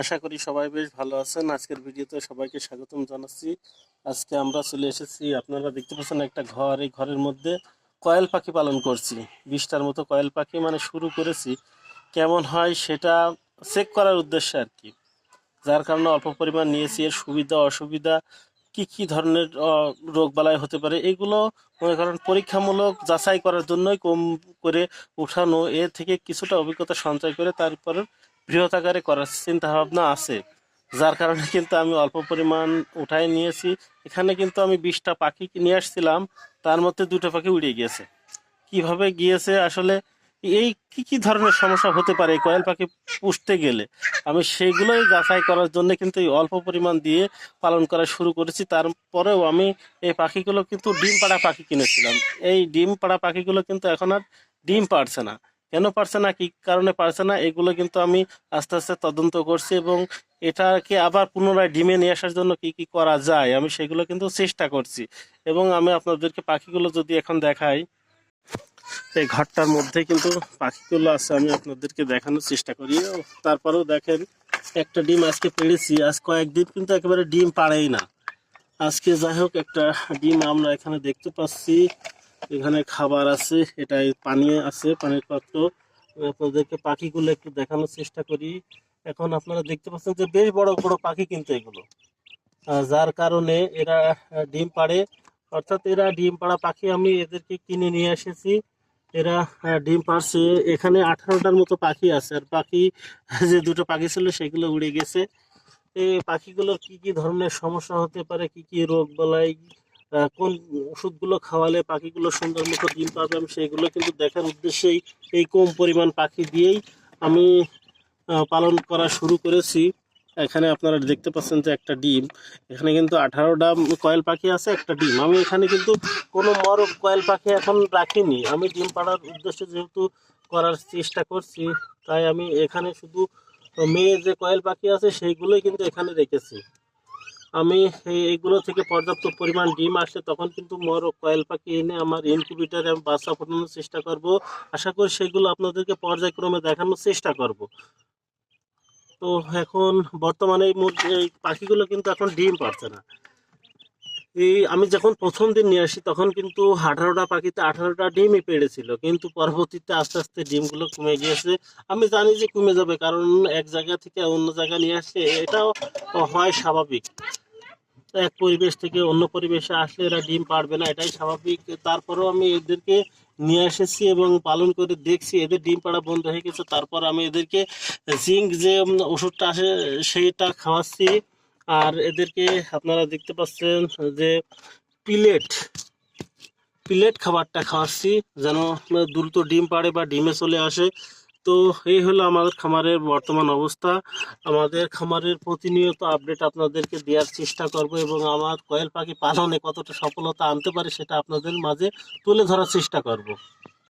আশা করি সবাই বেশ ভালো আছেন। আজকের ভিডিওতে সবাইকে স্বাগতম জানাচ্ছি। আজকে আমরা চলে এসেছি, আপনারা দেখতে পাচ্ছেন একটা ঘর। এই ঘরের মধ্যে কয়েল পাখি পালন করছি। বিশটার মতো কয়েল পাখি মানে শুরু করেছি। কেমন হয় সেটা চেক করার উদ্দেশ্যে আর কি। যার কারণে অল্প পরিমাণ নিয়েছি। এর সুবিধা, অসুবিধা, কি কি ধরনের রোগ বালাই হতে পারে, এগুলো মনে করেন পরীক্ষামূলক যাচাই করার জন্যই কম করে উঠানো। এ থেকে কিছুটা অভিজ্ঞতা সঞ্চয় করে তারপর বৃহৎ আকারে করার চিন্তা ভাবনা আছে, যার কারণে কিন্তু আমি অল্প পরিমাণ উঠাই নিয়েছি। এখানে কিন্তু আমি বিশটা পাখি নিয়ে আসছিলাম, তার মধ্যে দুটো পাখি উড়ে গিয়েছে। কীভাবে গিয়েছে আসলে, এই কি কি ধরনের সমস্যা হতে পারে এই কয়েল পাখি পুষতে গেলে? আমি সেগুলোই যাচাই করার জন্য কিন্তু এই অল্প পরিমাণ দিয়ে পালন করা শুরু করেছি। তারপরেও আমি এই পাখিগুলো কিন্তু ডিম পাড়া পাখি কিনেছিলাম। এই ডিম পাড়া পাখিগুলো কিন্তু এখন আর ডিম পারছে না। কেন পারছে না, কি কারণে পারছে না, এগুলো কিন্তু আমি আস্তে আস্তে তদন্ত করছি এবং এটাকে আবার পুনরায় ডিমে নিয়ে আসার জন্য কি কি করা যায়, আমি সেগুলো কিন্তু চেষ্টা করছি। এবং আমি আপনাদেরকে পাখিগুলো যদি এখন দেখাই, এই ঘরটার মধ্যে কিন্তু পাখিগুলো আছে, আমি আপনাদেরকে দেখানোর চেষ্টা করি। তারপরেও দেখেন, একটা ডিম আজকে পেড়েছি, আজ কয়েকদিন কিন্তু একেবারে ডিম পাড়েই না। আজকে যাই হোক, একটা ডিম আমরা এখানে দেখতে পাচ্ছি। এখানে খাবার আছে, এটাই পানি আছে, পানির পাত্র। আপনাদেরকে পাখিগুলো একটু দেখানোর চেষ্টা করি। এখন আপনারা দেখতে পাচ্ছেন যে বেশ বড় বড় পাখি কিন্তু এগুলো। যার কারণে এরা ডিম পাড়ে। অর্থাৎ এরা ডিম পাড়া পাখি আমি এদেরকে কিনে নিয়ে এসেছি। এরা ডিম পাড়ছে। এখানে আঠারোটার মতো পাখি আছে। আর পাখি, যে দুটো পাখি ছিল সেগুলো উড়ে গেছে। এই পাখিগুলোর কি কি ধরনের সমস্যা হতে পারে, কি কি রোগ বালাই কোন ওষুধগুলো খাওয়ালে পাখিগুলো সুন্দর মতো ডিম পাবে, আমি সেইগুলো কিন্তু দেখার উদ্দেশ্যেই এই কম পরিমাণ পাখি দিয়েই আমি পালন করা শুরু করেছি। এখানে আপনারা দেখতে পাচ্ছেন যে একটা ডিম, এখানে কিন্তু আঠারোটা কয়েল পাখি আছে, একটা ডিম। আমি এখানে কিন্তু কোনো মরক কয়েল পাখি এখন রাখিনি। আমি ডিম পাড়ার উদ্দেশ্যে যেহেতু করার চেষ্টা করছি, তাই আমি এখানে শুধু মেয়ে যে কয়েল পাখি আছে, সেইগুলোই কিন্তু এখানে রেখেছি। আমি এগুলো এইগুলো থেকে পর্যাপ্ত পরিমাণ ডিম আসে, তখন কিন্তু মোর কয়েল পাখি এনে আমার ইনকিউবেটারে আমি বাচ্চা ফোটানোর চেষ্টা করব। আশা করি সেগুলো আপনাদেরকে পর্যায়ক্রমে দেখানোর চেষ্টা করব। তো এখন বর্তমানে এই পাখিগুলো কিন্তু এখন ডিম পারছে না। এই আমি যখন প্রথম দিন নিয়ে আসি, তখন কিন্তু আঠারোটা পাখিতে আঠারোটা ডিমই পেড়েছিল। কিন্তু পরবর্তীতে আস্তে আস্তে ডিমগুলো কমে গিয়েছে। আমি জানি যে কমে যাবে, কারণ এক জায়গা থেকে অন্য জায়গায় নিয়ে আসছে এটাও হয় স্বাভাবিক। এক পরিবেশ থেকে অন্য পরিবেশে আসলে এরা ডিম পারবে না, এটাই স্বাভাবিক। তারপরেও আমি এদেরকে নিয়ে এসেছি এবং পালন করে দেখছি, এদের ডিম পাড়া বন্ধ হয়ে গেছে। তারপর আমি এদেরকে জিঙ্ক যে ওষুধটা আসে, সেইটা খাওয়াচ্ছি। আর এদেরকে আপনারা দেখতে পাচ্ছেন যে পিলেট পিলেট খাবারটা খাওয়াচ্ছি যেন দ্রুত ডিম পাড়ে বা ডিমে চলে আসে। তো এই হলো আমাদের খামারের বর্তমান অবস্থা। আমাদের খামারের প্রতিনিয়ত আপডেট আপনাদেরকে দেওয়ার চেষ্টা করব এবং আমার কয়েল পাখি পালনে কতটা সফলতা আনতে পারে সেটা আপনাদের মাঝে তুলে ধরার চেষ্টা করব।